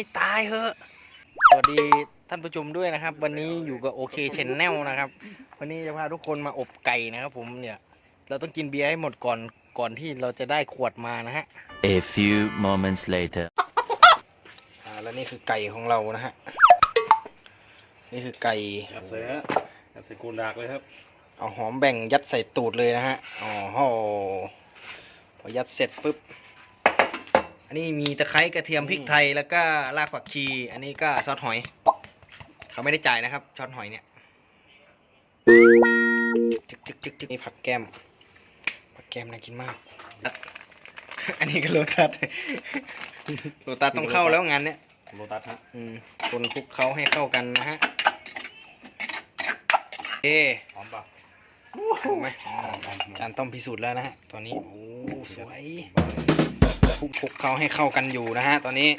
ให้ตายเถอะสวัสดีท่านผู้ชมด้วยนะครับ วันนี้อยู่กับโอเคชแนลนะครับ วันนี้จะพาทุกคนมาอบไก่นะครับ ผมเนี่ยเราต้องกินเบียร์ให้หมดก่อนก่อนที่เราจะได้ขวดมานะฮะ A few moments later. อ่าแล้วนี่คือไก่ของเรานะฮะนี่คือไก่ยัดใส่ฮะยัดใส่โกนดากเลยครับ เอาหอมแบ่งยัดใส่ตูดเลยนะฮะอ๋อโหพอยัดเสร็จปุ๊บ อันนี้มีตะไคร้กระเทียมพริกไทยแล้วก็รากผักชี อันนี้ก็ซอสหอย เขาไม่ได้จ่ายนะครับช้อนหอยเนี่ยจึกจึกจึกจึกนี่ผักแก้ม ผักแก้มน่ากินมาก อันนี้ก็โลตัสโลตัสต้องเข้าแล้วงานเนี้ยโลตัสฮะอืมคนคลุกเขาให้เข้ากันนะฮะเอะหอมปะถูกไหมจานต้องพิสูจน์แล้วนะฮะตอนนี้โอ้สวย คลุกคลุกเขาให้เข้ากันอยู่นะฮะตอนนี้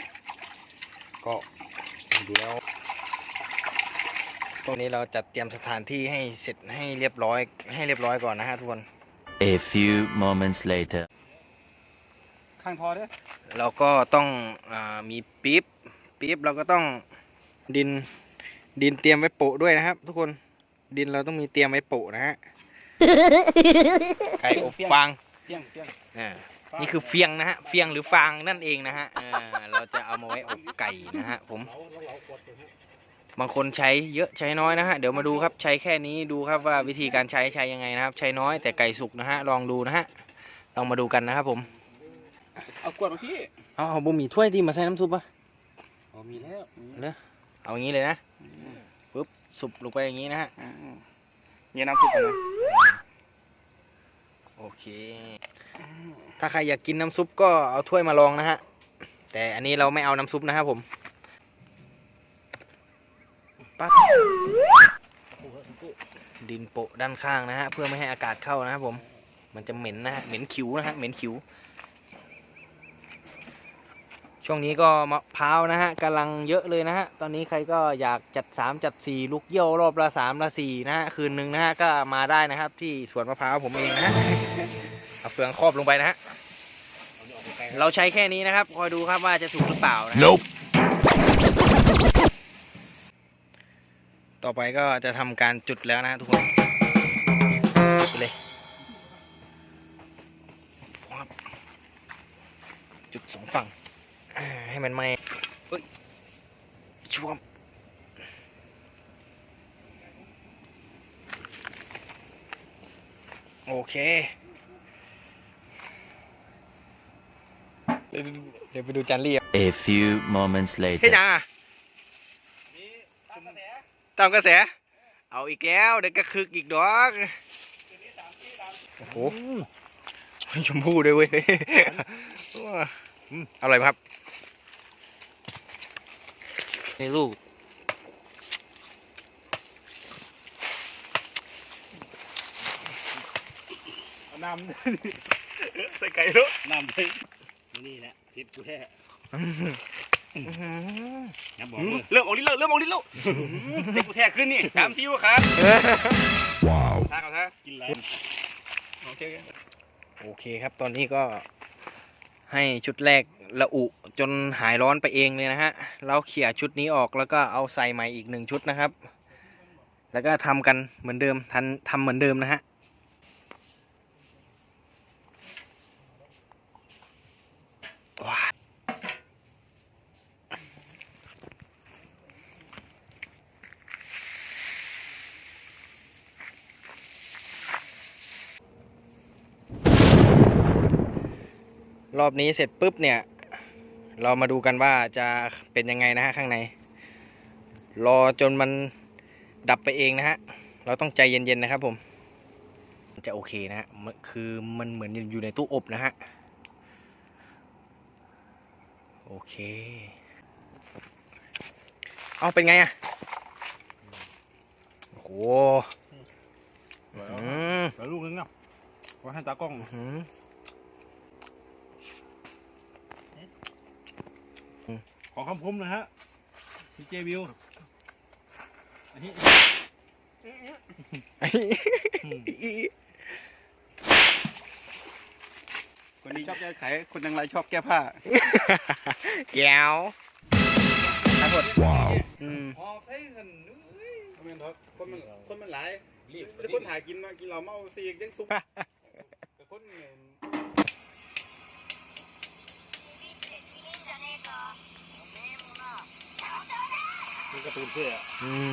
ก็ดูแล้วตรงนี้เราจัดเตรียมสถานที่ให้เสร็จให้เรียบร้อยให้เรียบร้อยก่อนนะฮะทุกคน A few moments later. ข้างทอเด้อเราก็ต้องอามีปี๊บปี๊บเราก็ต้องดินดินเตรียมไว้โปะด้วยนะครับ ทุกคนดินเราต้องมีเตรียมไว้โปะนะฮะไก่อบฟางเพียงเพียงอ่า นี่คือเฟียงนะฮะ เฟียงหรือฟางนั่นเองนะฮะอ่าเราจะเอามาไว้อบไก่นะฮะผม บางคนใช้เยอะใช้น้อยนะฮะ เดี๋ยวมาดูครับใช้แค่นี้ดูครับว่าวิธีการใช้ใช้ยังไงนะครับ ใช้น้อยแต่ไก่สุกนะฮะ ลองดูนะฮะ ลองมาดูกันนะครับผม เอากวดมาพี่ เอาเอาบุหมี่ถ้วยที่มาใส่น้ำซุปปะอ๋อมีแล้วเอาอย่างนี้เลยนะปุ๊บสุบลงไปอย่างนี้นะฮะ เนี่ยน้ำซุปก่อนนะ โอเค ถ้าใครอยากกินน้ำซุปก็เอาถ้วยมาลองนะฮะ แต่อันนี้เราไม่เอาน้ำซุปนะครับผมปั๊บดินโปะด้านข้างนะฮะ เพื่อไม่ให้อากาศเข้านะครับผม มันจะเหม็นนะฮะ เหม็นคิวนะฮะ เหม็นคิว ช่วงนี้ก็มะพร้าวนะฮะกำลังเยอะเลยนะฮะตอนนี้ใครก็อยากจัดสามจัดสี่ลูกเยี่ยวรอบละสามละสี่นะฮะคืนหนึ่งนะฮะก็มาได้นะครับ ที่สวนมะพร้าวผมเองนะฮะเอาเฟืองครอบลงไปนะฮะเราใช้แค่นี้นะครับคอยดูครับว่าจะถูกหรือเปล่านะ Nope. ต่อไปก็จะทำการจุดแล้วนะทุกคนจุดไปเลยฟับจุดสองฝั่งอ่า ให้มันไหม้เอ้ยช่วมโอเคเดี๋ยวเดี๋ยวไปดูจานเรียบ A few moments เฮ้ย later. นาตามกระแส เอาอีกแล้ว เดี๋ยวก็คึกอีกดอกโอ้โหชมพู่ด้วยเว้ยอืมอร่อยไหมครับ นี่ลูกน้ำใส่ไก่แล้วน้ำเลยนี่แหละทิปกูแท้อื้อหืออย่าบอกเลยเริ่มออกลิ้นแล้วเริ่มออกลิ้นแล้วทิปกูแท้ขึ้นนี่สามทีวะครับ Wow. ทางเอาซะกินอะไรโอเคโอเคครับตอนนี้ก็ให้ชุดแรก ละอุจนหายร้อนไปเองเลยนะฮะ เราเขี่ยชุดนี้ออกแล้วก็เอาใส่ใหม่อีกหนึ่งชุดนะครับ แล้วก็ทำกันเหมือนเดิมทันทำเหมือนเดิมนะฮะรอบนี้เสร็จปุ๊บเนี่ย เรามาดูกันว่าจะเป็นยังไงนะฮะข้างใน รอจนมันดับไปเองนะฮะ เราต้องใจเย็นๆนะครับผม จะโอเคนะฮะมันคือมันเหมือนอยู่ในตู้อบนะฮะ โอเค เอาเป็นไงอะโอ้โห อืม แล้วลูกนึงเนาะว่าให้ตากล้อง อืม ขอคำคมหนะฮะพี่เจวิวอันนี้คนนี้ชอบแก้ไขคนยังไรชอบแก้ผ้า แก้วหด Wow. อืมอ๋อใช่สันเอ้ยคนมันคนมันคนมันหลายรีบคนหากินมากินเราเมาซีกยังซุกแต่คนเนี่ย มีการ์ตูนเสื้ออืม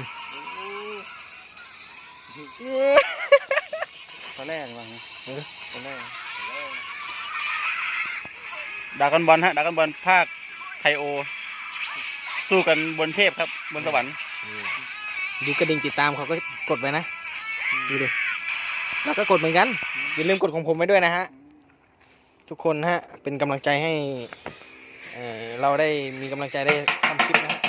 ตอนแรกว่าไงเออตอนแรกดากันบอลฮะดากันบอลภาคไทโอ สู้กันบนเทพครับ บนสวรรค์ดูกระดิ่งติดตามเขาก็กดไปนะ ดูดิเราก็กดเหมือนกัน อย่าลืมกดของผมไว้ด้วยนะฮะ ทุกคนนะฮะ เป็นกำลังใจให้ เอ่อเราได้มีกำลังใจได้ทำคลิปนะฮะ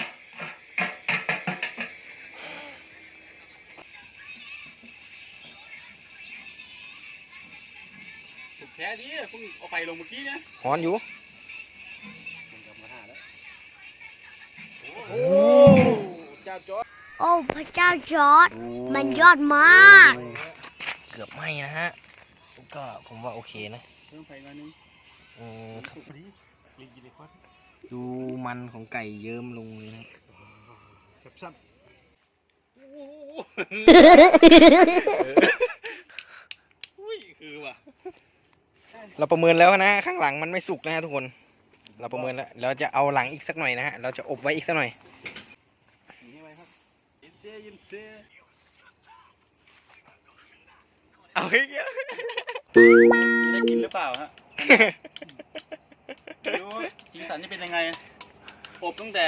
ถูกแค่นี้เพิ่งเอาไฟลงเมื่อกี้เนี่ยหอนอยู่ มันกลับมาหาแล้วโอ้เจ้าจอร์ดโอ้พระเจ้าจอร์ดมันยอดมาก เกือบไหมนะฮะ ก็ผมว่าโอเคนะเพิ่มไฟหน่อยนึงอืมถูกพอดีลิงกินเลยควันดูมันของไก่เยิ้มลงเลยนะแบบสั้นโอ้โหอุ้ยคือว่ะ เราประเมินแล้วนะข้างหลังมันไม่สุกนะฮะทุกคน เราประเมินแล้วเราจะเอาหลังอีกสักหน่อยนะฮะเราจะอบไว้อีกสักหน่อยอย่างนี้ไว้ครับยินเซ่ยินเซ่เอาอีกแล้วจะได้กินหรือเปล่าฮะไม่รู้ว่าสีสันจะเป็นยังไง อบตั้งแต่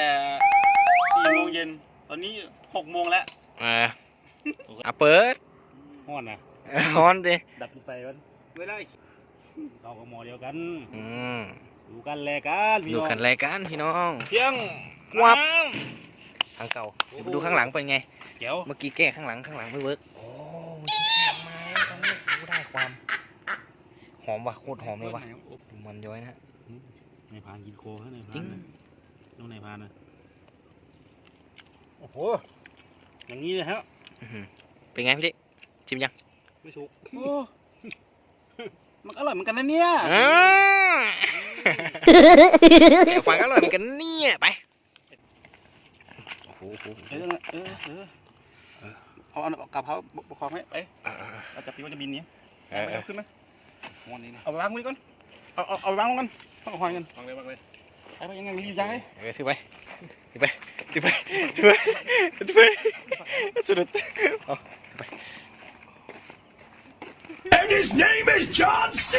สี่โมงเย็นตอนนี้หกโมงแล้วอ่าอะเปิดห้อนนะฮอนดิดับไฟมันเวลา เราก็หมอเดียวกันอืมดูกันแลกันพี่ดูน้องกันรายการพี่น้อง เที่ยงวับน้ทางเก่าเดี๋ยวไปดูข้างหลังเป็นไงำเดี๋ยวเมื่อกี้แก้ข้างหลังข้างหลังไม่เวิร์กโอ้ยข้างหลังมาตอนนี้รู้ได้ความ หอมว่ะโคตรหอมเลยว่ะดูมันย้อยนะฮะในพานกินโคฮะในพาจรินงน่ะต้องในพานนะโอ้โหอย่างนี้เลยฮะอื้อหือเป็นไงพี่เด็กชิมยังไม่สุกโอ้ มันอร่อยเหมือนกันนะเนี่ยอ่าแต่ฟังอร่อยเหมือนกันเนี่ย ไปโอ้โหโอ้โหเออเออเออเออเอาเอาเอากระเพราประคองให้ไปอ่าเราจะปีว่าจะบินนี้เออเออเอาขึ้นไหมเอาไปวางมือก่อน เอาเอาเอาไปวางลงกันเอาหอยกันวางเลยวางเลยไปไปยังไงรีบยังเลยเออถือไปถือไปถือไปถือไปถือไปสุดเอา And his name is John C.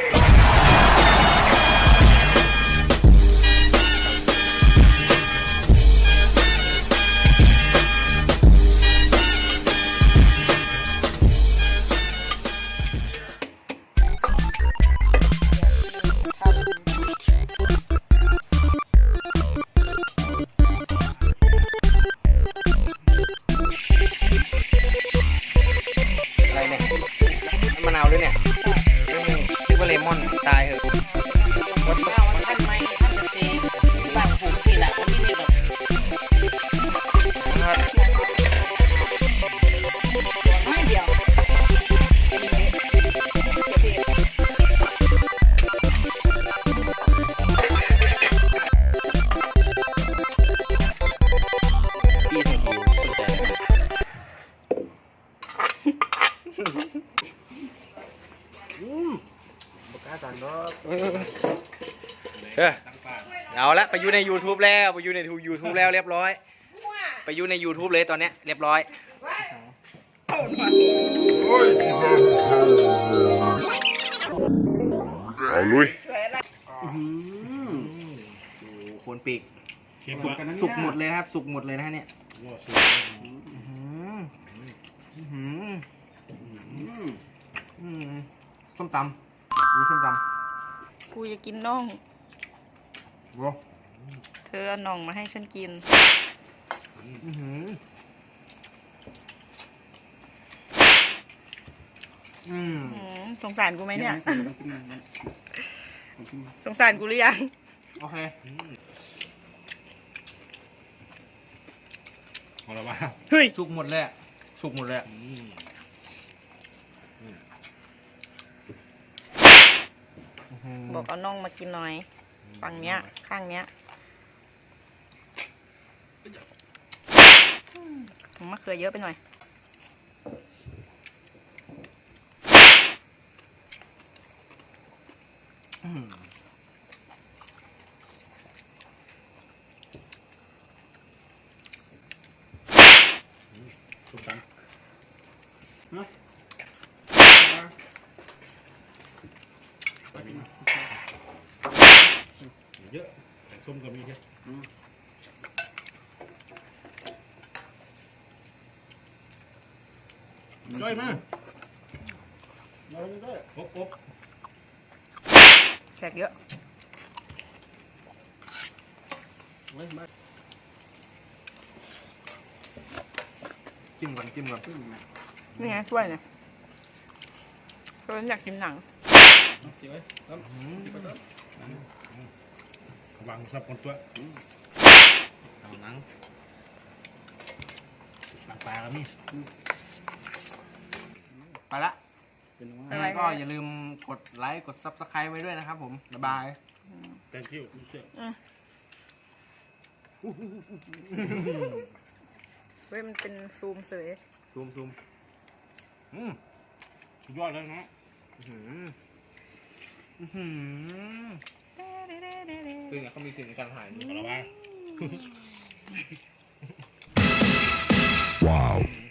ไปอยู่ใน YouTube แล้วไปอยู่ใน YouTube แล้วเรียบร้อย ไปอยู่ใน YouTube เลยตอนเนี้ยเรียบร้อย เอาลุยโคนปีกเค็มสุกกันนะสุกหมดเลยนะครับ สุกหมดเลยนะฮะเนี่ยอื้อหืออื้อหืออืมส้มตำดูส้มตกูจะกินน่องำโว้ เธอเอาน่องมาให้ฉันกิน อื้อหืออืมอืมสงสารกูไหมเนี่ยสงสารกูหรือยัง โอเค ของเราบ้าเฮ้ย สุกหมดเลยอะสุกหมดเลยอะบอกเอาน่องมากินหน่อย ฝั่งเนี้ย ข้างเนี้ย มะเขือเยอะไปหน่อยสุกกันนะไปกินเยอะแต่ส้มก็มีแค่ จ้อยมาจ้อยด้วยครบครบแขกเยอะไม่ไม่จิ้มก่อนจิ้มก่อนนี่ไงถ้วยเนี่ยเพราะฉะนั้นอยากกินหนังสิไว้ครับวางซับคนตัวเอาหนังปลาปลาแล้วนี่ ไปละเป็นอะยังไรไงก็คะอย่าลืมกดไลค์กด subscribe ไว้ด้วยนะครับผมบ๊ายบาย thank you เชื่อเฮ้ยมันเป็นซูมเสยซูมซูมอืมสุดยอดเลยนะอื้อหืออื้อหือคือเนี่ยเขามีสิ่งในการถ่ายขอละว่า Wow.